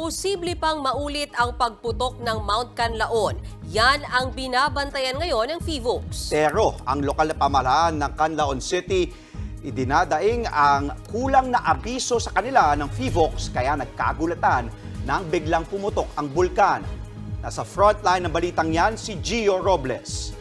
posible pang maulit ang pagputok ng Mount Canlaon. Yan ang binabantayan ngayon ng FIVOX. Pero ang lokal na pamahalaan ng Canlaon City, idinadaing ang kulang na abiso sa kanila ng FIVOX kaya nagkagulatan nang biglang pumutok ang bulkan. Nasa frontline ng balitang yan si Gio Robles.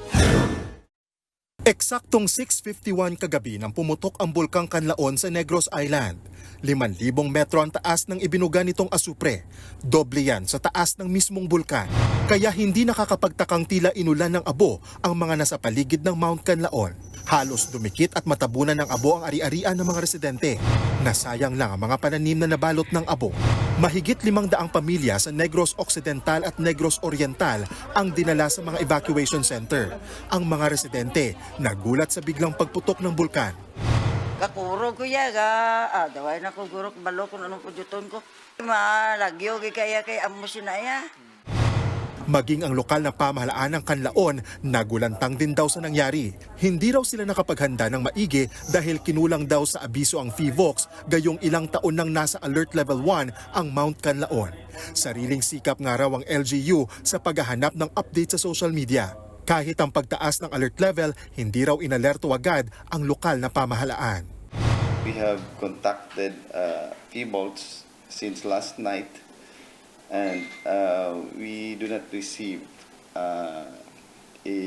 Eksaktong 6.51 kagabi nang pumutok ang bulkang Kanlaon sa Negros Island. 5,000 metro ang taas ng ibinuga nitong asupre. Doble yan sa taas ng mismong bulkan. Kaya hindi nakakapagtakang tila inulan ng abo ang mga nasa paligid ng Mount Kanlaon. Halos dumikit at matabunan ng abo ang ari-arian ng mga residente. Nasayang lang ang mga pananim na nabalot ng abo. Mahigit limang daang pamilya sa Negros Occidental at Negros Oriental ang dinala sa mga evacuation center. Ang mga residente nagulat sa biglang pagputok ng bulkan. Kakuro ko ya ga, ah, na ko gurok balo kung anong pujuton ko. Malagyo kaya kay amo sinaya. Maging ang lokal na pamahalaan ng Kanlaon, nagulantang din daw sa nangyari. Hindi raw sila nakapaghanda ng maigi dahil kinulang daw sa abiso ang FIVOX gayong ilang taon nang nasa Alert Level 1 ang Mount Kanlaon. Sariling sikap nga raw ang LGU sa paghahanap ng update sa social media. Kahit ang pagtaas ng alert level, hindi raw inalerto agad ang lokal na pamahalaan. We have contacted uh, since last night, and uh, we do not receive uh, a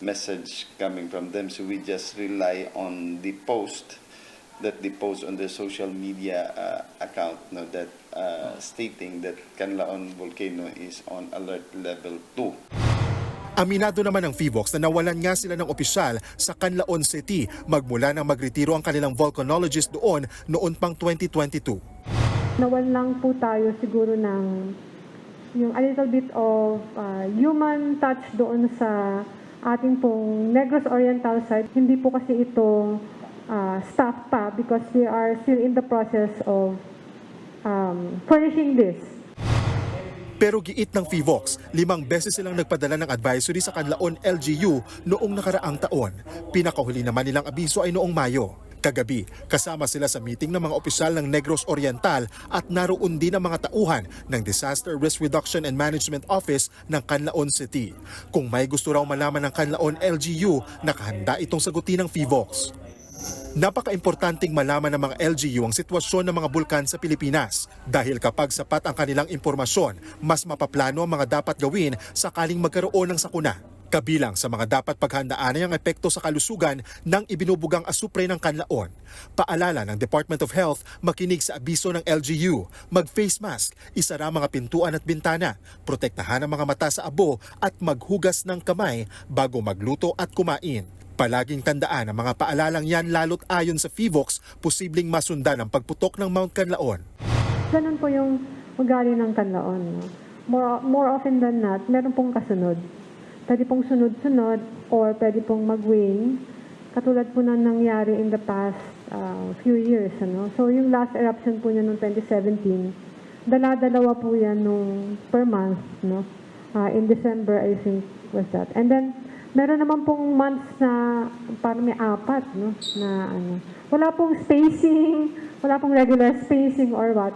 message coming from them, so we just rely on the post that they post on their social media uh, account no, that uh, stating that Canlaon volcano is on alert level 2. Aminado naman ng FIVOX na nawalan nga sila ng opisyal sa Canlaon City magmula nang magretiro ang kanilang volcanologist doon noon pang 2022. Nawal lang po tayo siguro ng yung a little bit of uh, human touch doon sa ating pong Negros Oriental side. Hindi po kasi ito uh, staff pa because we are still in the process of um, furnishing this. Pero giit ng FIVOX, limang beses silang nagpadala ng advisory sa Canlaon LGU noong nakaraang taon. Pinakahuli naman nilang abiso ay noong Mayo. Kagabi, kasama sila sa meeting ng mga opisyal ng Negros Oriental at naroon din ang mga tauhan ng Disaster Risk Reduction and Management Office ng Canlaon City. Kung may gusto raw malaman ng Canlaon LGU, nakahanda itong sagutin ng FIVOX. Napaka-importanting malaman ng mga LGU ang sitwasyon ng mga bulkan sa Pilipinas dahil kapag sapat ang kanilang impormasyon, mas mapaplano ang mga dapat gawin sakaling magkaroon ng sakuna. Kabilang sa mga dapat paghandaan ay ang epekto sa kalusugan ng ibinubugang asupre ng kanlaon. Paalala ng Department of Health makinig sa abiso ng LGU, mag-face mask, isara mga pintuan at bintana, protektahan ang mga mata sa abo at maghugas ng kamay bago magluto at kumain. Palaging tandaan ang mga paalalang yan lalo't ayon sa FIVOX, posibleng masundan ang pagputok ng Mount Canlaon. Ganun po yung ugali ng kanlaon. No? More, more often than not, meron pong kasunod. Pwede pong sunod-sunod or pwede pong mag-wane. Katulad po na nangyari in the past uh, few years. Ano? So yung last eruption po niya noong 2017, dala-dalawa po yan nung per month. No? Uh, in December, I think, was that. And then, meron naman pong months na parang may apat, no? Na ano. Wala pong spacing, wala pong regular spacing or what.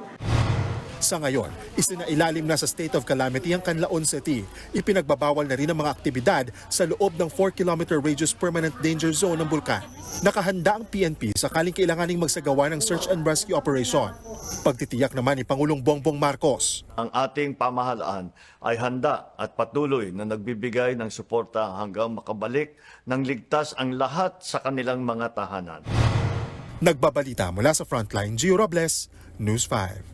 Sa ngayon, isinailalim na sa state of calamity ang Canlaon City. Ipinagbabawal na rin ang mga aktibidad sa loob ng 4-kilometer radius permanent danger zone ng bulkan. Nakahanda ang PNP sakaling kailanganing magsagawa ng search and rescue operation. Pagtitiyak naman ni Pangulong Bongbong Marcos. ang ating pamahalaan ay handa at patuloy na nagbibigay ng suporta hanggang makabalik ng ligtas ang lahat sa kanilang mga tahanan. Nagbabalita mula sa Frontline, Gio Robles, News 5.